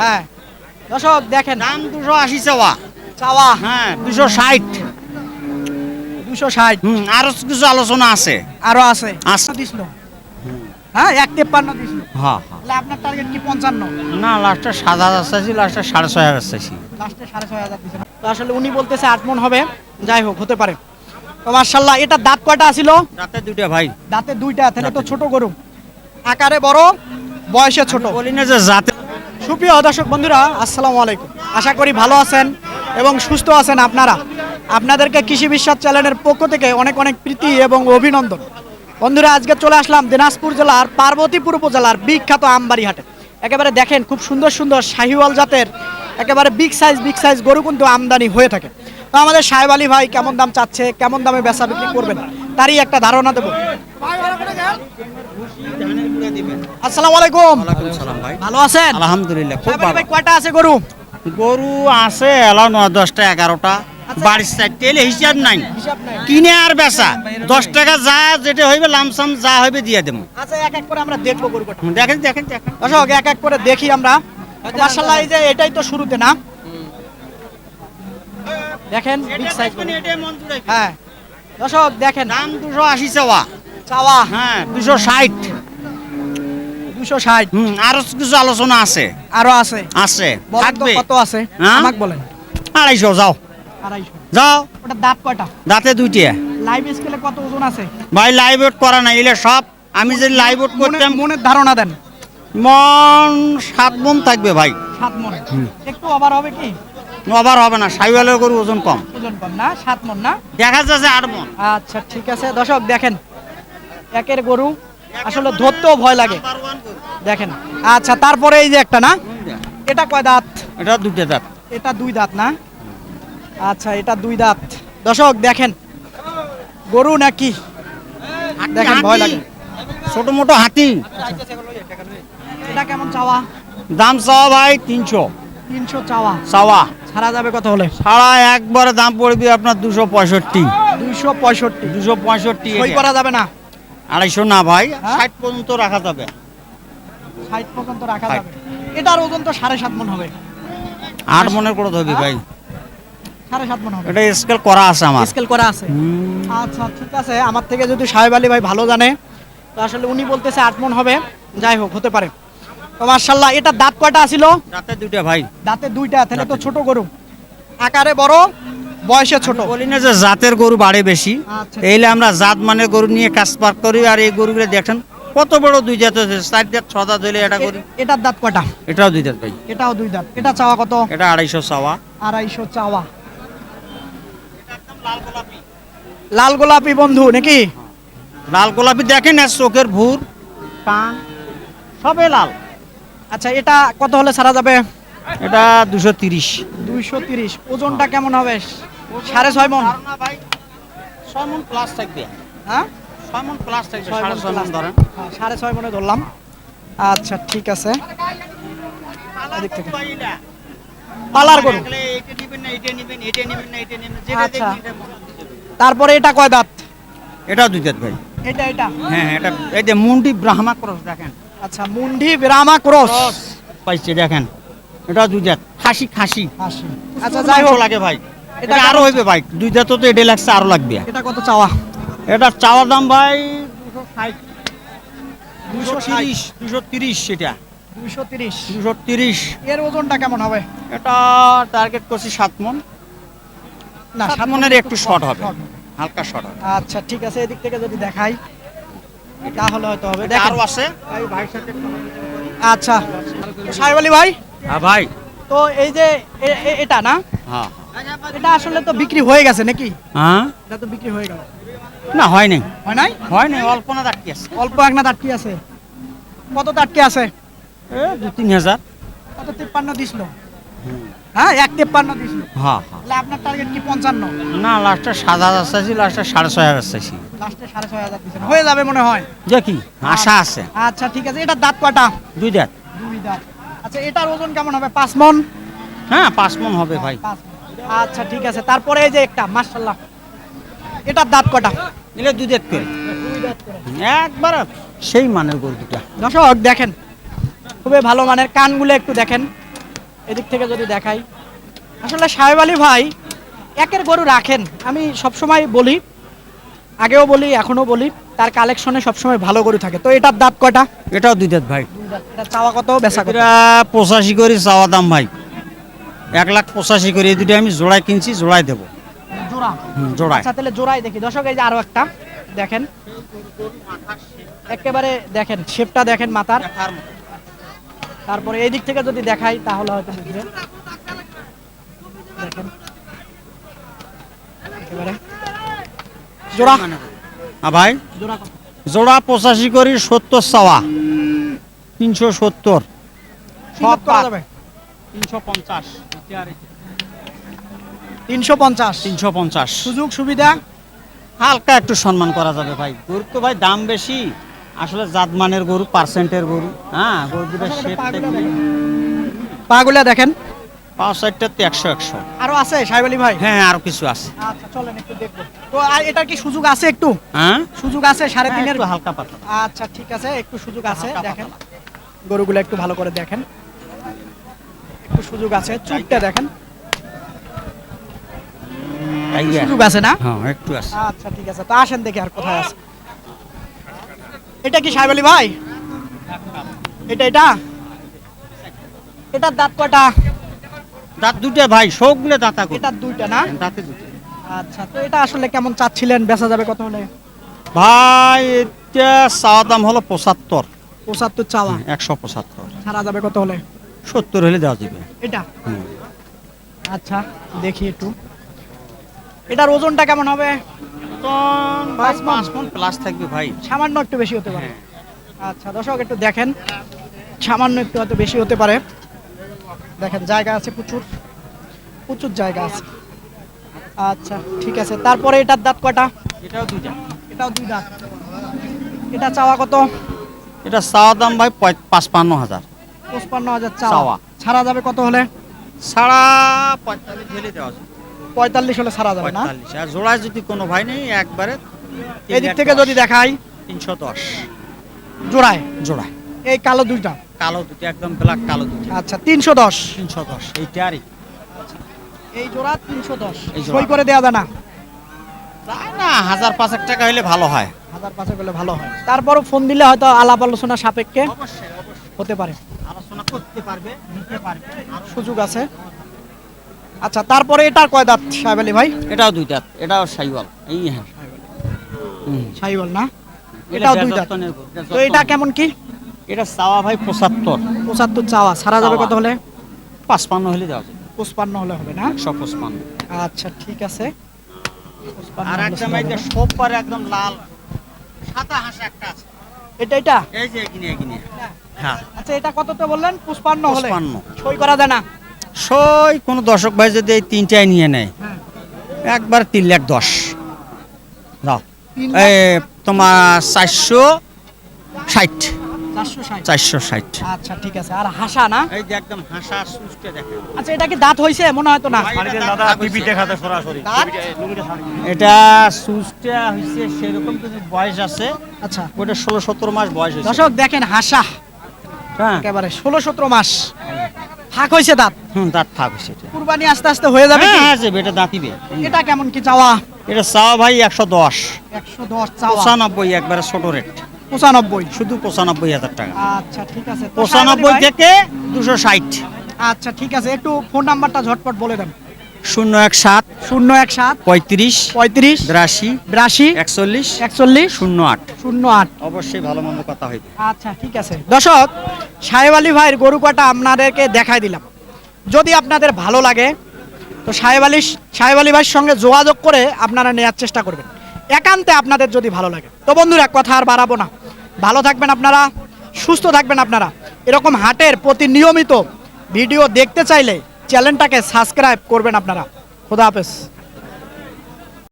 হ্যাঁ। দর্শক দেখেন। দাম দুশো আশি চাওয়া। চাওয়া হ্যাঁ। দুশো ষাট। দুশো ষাট। আরও কিছু আলোচনা আছে। আরও আছে। দিছিল। হ্যাঁ এক তেপ্পান্ন দিছিল। হ্যাঁ হ্যাঁ। আপনার টার্গেট কি পঞ্চান্ন? না লাস্টে সাত হাজার চাইছি লাস্টে সাড়ে ছয় হাজার চাইছি। লাস্টে সাড়ে ছয় হাজার দিছিল আসলে উনি বলতেছে আট মন হবে। যাই হোক হতে পারে। তো মার্শাল্লাহ এটা দাঁত কয়টা আছিল? রাতে দুইটা ভাই। দাঁতে দুইটা তাহলে তো ছোট গরু। আকারে বড়? বয়সে ছোট। বলি না যে জাতে সুপ্রিয় দর্শক বন্ধুরা আসসালামু আলাইকুম। আশা করি ভালো আছেন এবং সুস্থ আছেন আপনারা। আপনাদেরকে কৃষি বিশ্বাস চ্যানেলের পক্ষ থেকে অনেক অনেক প্রীতি এবং অভিনন্দন। বন্ধুরা আজকে চলে আসলাম দিনাজপুর জেলার পার্বতীপুর উপজেলার বিখ্যাত আমবাড়ি হাটে একেবারে দেখেন খুব সুন্দর সুন্দর শাহিওয়াল জাতের একেবারে বিগ সাইজ বিগ সাইজ গরু কিন্তু আমদানি হয়ে থাকে। তো আমাদের সাহেব আলী ভাই কেমন দাম চাচ্ছে কেমন দামে বেচা বিক্রি করবেন তারই একটা ধারণা দেবো। আসসালামু আলাইকুম। সালাম ভাই। ভালো আছেন? আলহামদুলিল্লাহ খুব ভালো। ভাই কয়টা আছে গরু? গরু আছে এলা নয় দশটা এগারোটা। বাড়ির সাইড তেলে হিসাব নাই। কিনে আর বেচা। দশ টাকা যা যেটা হইবে লামসাম যা হইবে দিয়ে দেবো। আচ্ছা এক এক করে আমরা দেখব গরুটা। দেখেন দেখেন দেখেন। দর্শক এক এক করে দেখি আমরা। মাশাআল্লাহ এই যে এটাই তো শুরুতে না? দেখেন বিগ সাইজ হ্যাঁ। দর্শক দেখেন। দাম দুশো আশি চাওয়া। চাওয়া। হ্যাঁ দুশো ষাট। দুশো ষাট। আরও কিছু আলোচনা আছে। আরও আছে। আছে। থাকবে। কত আছে? হ্যাঁ? আমাকে বলেন। আড়াইশো যাও। আড়াইশো। যাও। ওটা দাঁত কয়টা? দাঁতে দুইটা। লাইভ স্কেলে কত ওজন আছে? ভাই লাইভ আউট করা নাই এলে সব আমি যে লাইভ আউট করতাম মনের ধারণা দেন। মন সাত মন থাকবে ভাই। সাত মন। একটু ওভার হবে কি? আবার হবে না সাইওয়ালের গরু ওজন কম। ওজন কম না সাত মন না? দেখা যাচ্ছে আট মন। আচ্ছা ঠিক আছে। দর্শক দেখেন একের গরু আসলে ধরতেও ভয় লাগে। দেখেন। আচ্ছা তারপরে এই যে একটা না? এটা কয় দাঁত? এটা দুটো দাঁত। এটা দুই দাঁত না? আচ্ছা এটা দুই দাঁত। দর্শক দেখেন। গরু নাকি? দেখেন ভয় লাগে। ছোট মোটো হাতি। এটা কেমন চাওয়া? দাম চাওয়া ভাই তিনশো। তিনশো চাওয়া। চাওয়া। ছাড়া যাবে কত হলে? সারা একবারে দাম পড়বে আপনার দুশো পঁয়ষট্টি। দুইশো পঁয়ষট্টি। দুশো পঁয়ষট্টি করা যাবে না? আড়াইশো না ভাই হ্যাঁ? ষাট পর্যন্ত রাখা যাবে। ষাট পর্যন্ত রাখা যাবে। এটার ওজন তো সাড়ে সাত মন হবে। আট মনের করে ধরবি ভাই। সাড়ে সাত মন হবে। এটা স্কেল করা আছে আমার। স্কেল করা আছে। আচ্ছা ঠিক আছে। আমার থেকে যদি সাহেব আলী ভাই ভালো জানে তো আসলে উনি বলতেছে আট মন হবে। যাই হোক হতে পারে। তো মার্শাল্লাহ এটা দাঁত কয়টা দুইটা ভাই। দাঁতে দুইটা তাহলে তো ছোট গরু। আকারে বড়? বয়সে ছোট। বলি না যে জাতের গরু বাড়ে বেশি। আচ্ছা। এইলে আমরা জাত মানে গরু নিয়ে কাজ পার করি আর এই গরুগুলো দেখেন কত বড় দুই জাত আছে চার জাত ছ জাত হইলে এটা করি এটার দাঁত এটাও দুই জাত ভাই। এটাও দুই দাঁত। এটা চাওয়া কত? এটা আড়াইশো চাওয়া। আড়াইশো চাওয়া। লাল গোলাপি। বন্ধু নাকি? লাল গোলাপি দেখেন আর চোখের ভুর। কান সবে লাল। আচ্ছা এটা কত হলে সারা যাবে? এটা দুশো তিরিশ। দুইশো তিরিশ। ওজনটা কেমন হবে? সাড়ে ছয় মন। ছয় মন প্লাস থাকবে। হ্যাঁ? ছয় মন প্লাস থাকবে সাড়ে ছয় মন ধরেন। হ্যাঁ, সাড়ে ছয় মনে ধরলাম। আচ্ছা ঠিক আছে। পালার গরু আচ্ছা। তারপরে এটা কয় দাঁত? এটাও দুই জাত ভাই। এটা এটা? হ্যাঁ হ্যাঁ এটা এই যে মুন্ডি ব্রাহ্মা ক্রস দেখেন। আচ্ছা মুন্ডি ব্রাহ্মা ক্রস। পাইছে দেখেন। এটাও দুই জাত। খাসি খাসি। আচ্ছা যাই হোক। লাগে ভাই? এটা এটা আরও হইবে ভাই। দুই জাত তো এটা লাগছে আরও লাগবে। এটা কত চাওয়া? এটা চাওয়ার দাম ভাই দুশো তিরিশ দুশো তিরিশ সেটা। দুইশো তিরিশ। দুশো তিরিশ। এর ওজনটা কেমন হবে? এটা টার্গেট করছি সাত মন। না সাত মনের একটু শর্ট হবে। হালকা শর্ট হবে। আচ্ছা ঠিক আছে এদিক থেকে যদি দেখাই তাহলে হয়তো হবে। এটা আরও আছে। আচ্ছা সাহেব আলী ভাই? হ্যাঁ ভাই। তো এই যে এটা না? হ্যাঁ। এটা আসলে তো বিক্রি হয়ে গেছে নাকি? হ্যাঁ? এটা তো বিক্রি হয়ে গেল। না হয় নাই। হয় নাই? হয় নাই অল্প না আছে? অল্প এক না তাটকি আছে? কত তাটকি আছে? এ দু তিন হাজার। কত তিপ্পান্ন দিছিল? হ্যাঁ এক তিপ্পান্ন দিছিল। হ্যাঁ হ্যাঁ। তাহলে আপনার টার্গেট কি পঞ্চান্ন? না লাস্টে সাত হাজার চাইছি লাস্টে সাড়ে ছয় হাজার চাইছি। লাস্টে সাড়ে ছয় হাজার হয়ে যাবে মনে হয়। দেখি আশা আছে। আচ্ছা ঠিক আছে। এটা দাঁত কয়টা? দুই দাঁত। দুই দাঁত। আচ্ছা এটার ওজন কেমন হবে? পাঁচ মন? হ্যাঁ পাঁচ মন হবে ভাই। আচ্ছা ঠিক আছে। তারপরে এই যে একটা মার্শাল্লাহ এটার দাঁত কটা? নিলে দুই দাঁত করে। একবার সেই মানের গরু দুটা। দর্শক দেখেন। খুবই ভালো মানের। কানগুলো একটু দেখেন। এদিক থেকে যদি দেখাই। আসলে সাহেব আলী ভাই একের গরু রাখেন। আমি সবসময় বলি আগেও বলি এখনও বলি। তার কালেকশনে সবসময় ভালো গরু থাকে। তো এটার দাঁত কয়টা? এটাও দুই দাঁত ভাই। এটা চাওয়া কত বেচা কত? এটা পঁচাশি করে চাওয়া দাম ভাই। এক লাখ পঁচাশি করে এই দুটো আমি জোড়ায় কিনছি জোড়ায় দেবো। জোড়া? হুম, জোড়ায় আচ্ছা তাহলে জোড়াই দেখি। দর্শক এই যে আরও একটা দেখেন। একেবারে দেখেন শেপটা দেখেন মাথার। তারপরে এই দিক থেকে যদি দেখাই তাহলে হয়তো বুঝবেন। দেখেন। একেবারে। জোড়া? হ্যাঁ ভাই? জোড়া পঁচাশি করি সত্তর চাওয়া। তিনশো সত্তর। যাবে। তিনশো পঞ্চাশ। তিনশো পঞ্চাশ। তিনশো পঞ্চাশ। সুযোগ সুবিধা? হালকা একটু সম্মান করা যাবে ভাই। গরুর তো ভাই দাম বেশি। আসলে জাতমানের গরু পার্সেন্টের গরু। হ্যাঁ গরু দুটো শেপ পাগুলা দেখেন। পাঁচ ষাটটাতে একশো একশো। আরও আছে সাহেব আলী ভাই? হ্যাঁ আরও কিছু আছে। আচ্ছা চলেন একটু দেখব। তো আর এটার কি সুযোগ আছে একটু? হ্যাঁ? সুযোগ আছে সাড়ে তিনের? হালকা পাতলা। আচ্ছা ঠিক আছে একটু সুযোগ আছে দেখেন। গরুগুলো একটু ভালো করে দেখেন। একটু সুযোগ আছে চুটটা দেখেন। সুযোগ আছে না? হ্যাঁ একটু আছে। আচ্ছা ঠিক আছে তো আসেন দেখি আর কোথায় আছে। এটা কি সাহেব আলী ভাই? এটা এটা? এটার দাঁত কয়টা? দাঁত দুটো ভাই সবগুলো দাঁতা করে এটার দুইটা না? দাঁতে দুটো আচ্ছা তো এটা আসলে কেমন চাচ্ছিলেন? বেচা যাবে কত হলে? ভাই এটা চাওয়া দাম হলো পঁচাত্তর। পঁচাত্তর চাওয়া। একশো পঁচাত্তর। ছাড়া যাবে কত হলে? সত্তর হলে দেওয়া যাবে। এটা? আচ্ছা দেখি একটু। এটার ওজনটা কেমন হবে? ভাই পাঁচ মন। প্লাস থাকবে ভাই। সামান্য একটু বেশি হতে পারে। হ্যাঁ। আচ্ছা দর্শক একটু দেখেন। সামান্য একটু হয়তো বেশি হতে পারে। দেখেন জায়গা আছে প্রচুর। প্রচুর জায়গা আছে। আচ্ছা ঠিক আছে। তারপরে এটার দাঁত কয়টা? এটাও দুইটা। এটাও দুই দাঁত এটা চাওয়া কত? এটা চাওয়া দাম ভাই পাঁচপান্ন হাজার। পঁচপান্ন হাজার চাওয়া। ছাড়া যাবে কত হলে? সাড়া পঁয়তাল্লিশ হলে দেওয়া পঁয়তাল্লিশ হলে ছাড়া যাবে না? আর জোড়ায় যদি কোনো ভাই নেই একবারে এদিক থেকে যদি দেখাই? তিনশো দশ। জোড়ায়? জোড়ায়। এই কালো দুইটা? কালো দুটো একদম ব্ল্যাক কালো দুটো আচ্ছা তিনশো দশ। তিনশো দশ এইটা আরই এই। জোড়া তিনশো দশ। এই। সই করে দেওয়া যায় না? না হাজার পাঁচেক টাকা হলে ভালো হয়। হাজার পাঁচে গেলে ভালো হয়। তারপরও ফোন দিলে হয়তো আলাপ আলোচনা সাপেক্ষে হতে পারে। আলোচনা করতে পারবে নিতে পারবে। সুযোগ আছে। আচ্ছা তারপরে এটার কয় দাঁত সাহেব আলী ভাই? এটাও দুইটা এটাও সাইওয়াল। এই হ্যাঁ। সাইবল না? এটাও দুই দাঁত। এটা তো এটা কেমন কি? এটা চাওয়া ভাই পঁচাত্তর। পঁচাত্তর চাওয়া। সারা যাবে কত হলে? পাঁচপান্ন হলে দেওয়া যাবে। পঁচপান্ন হলে হবে না? একশো পঁচপান্ন। আচ্ছা ঠিক আছে। আর সব পারে একদম লাল। সাদা হাঁস একটা আছে। এটা এটা? এই যে হ্যাঁ। আচ্ছা এটা বললেন? পুষ্পান্ন হলে। সই করা যায় না। সই কোনো দর্শক ভাই যদি এই তিনটায় নিয়ে নেয় হ্যাঁ। একবার তিন লাখ দশ। দাও তোমার চারশো ষাট। চারশো ষাট। আচ্ছা ঠিক আছে। আর হাসা না? এই যে একদম হাসা সুস্থ দেখে আচ্ছা এটা কি দাঁত হয়েছে মনে হয় তো না। এটা সেরকম কিছু বয়স আছে। আচ্ছা। ওটা ষোলো সতেরো মাস বয়স হয়েছে দর্শক দেখেন হাসা। হ্যাঁ। একেবারে ষোলো সতেরো মাস। ফাঁক হয়েছে দাঁত? হুম দাঁত কুরবানি আস্তে আস্তে হয়ে যাবে হ্যাঁ? হ্যাঁ যাবে এটা দাঁতিবে এটা কেমন কি চাওয়া? এটা চাওয়া ভাই একশো দশ। একশো দশ চাওয়া। পঁচানব্বই একবারে ছোট রেট পঁচানব্বই। শুধু পঁচানব্বই হাজার টাকা। আচ্ছা ঠিক আছে। পঁচানব্বই থেকে দুশো ষাট। আচ্ছা ঠিক আছে। একটু ফোন নাম্বারটা ঝটপট বলে দেন। শূন্য এক সাত শূন্য এক সাত পঁয়ত্রিশ পঁয়ত্রিশ বিরাশি বিরাশি একচল্লিশ একচল্লিশ শূন্য আট। শূন্য আট। অবশ্যই ভালো মন্দ কথা হইবে। আচ্ছা ঠিক আছে। দর্শক সাহেব আলী ভাইয়ের গরু কাটা আপনাদেরকে দেখাই দিলাম। যদি আপনাদের ভালো লাগে তো সাহেব আলী সাহেব আলী ভাইয়ের সঙ্গে যোগাযোগ করে আপনারা নেওয়ার চেষ্টা করবেন। একান্তে আপনাদের যদি ভালো লাগে। তো বন্ধুরা কথা আর বাড়াবো না। ভালো থাকবেন আপনারা, সুস্থ থাকবেন আপনারা। এরকম হাটের প্রতি নিয়মিত ভিডিও দেখতে চাইলে চ্যানেলটাকে সাবস্ক্রাইব করবেন আপনারা। খোদা হাফেজ।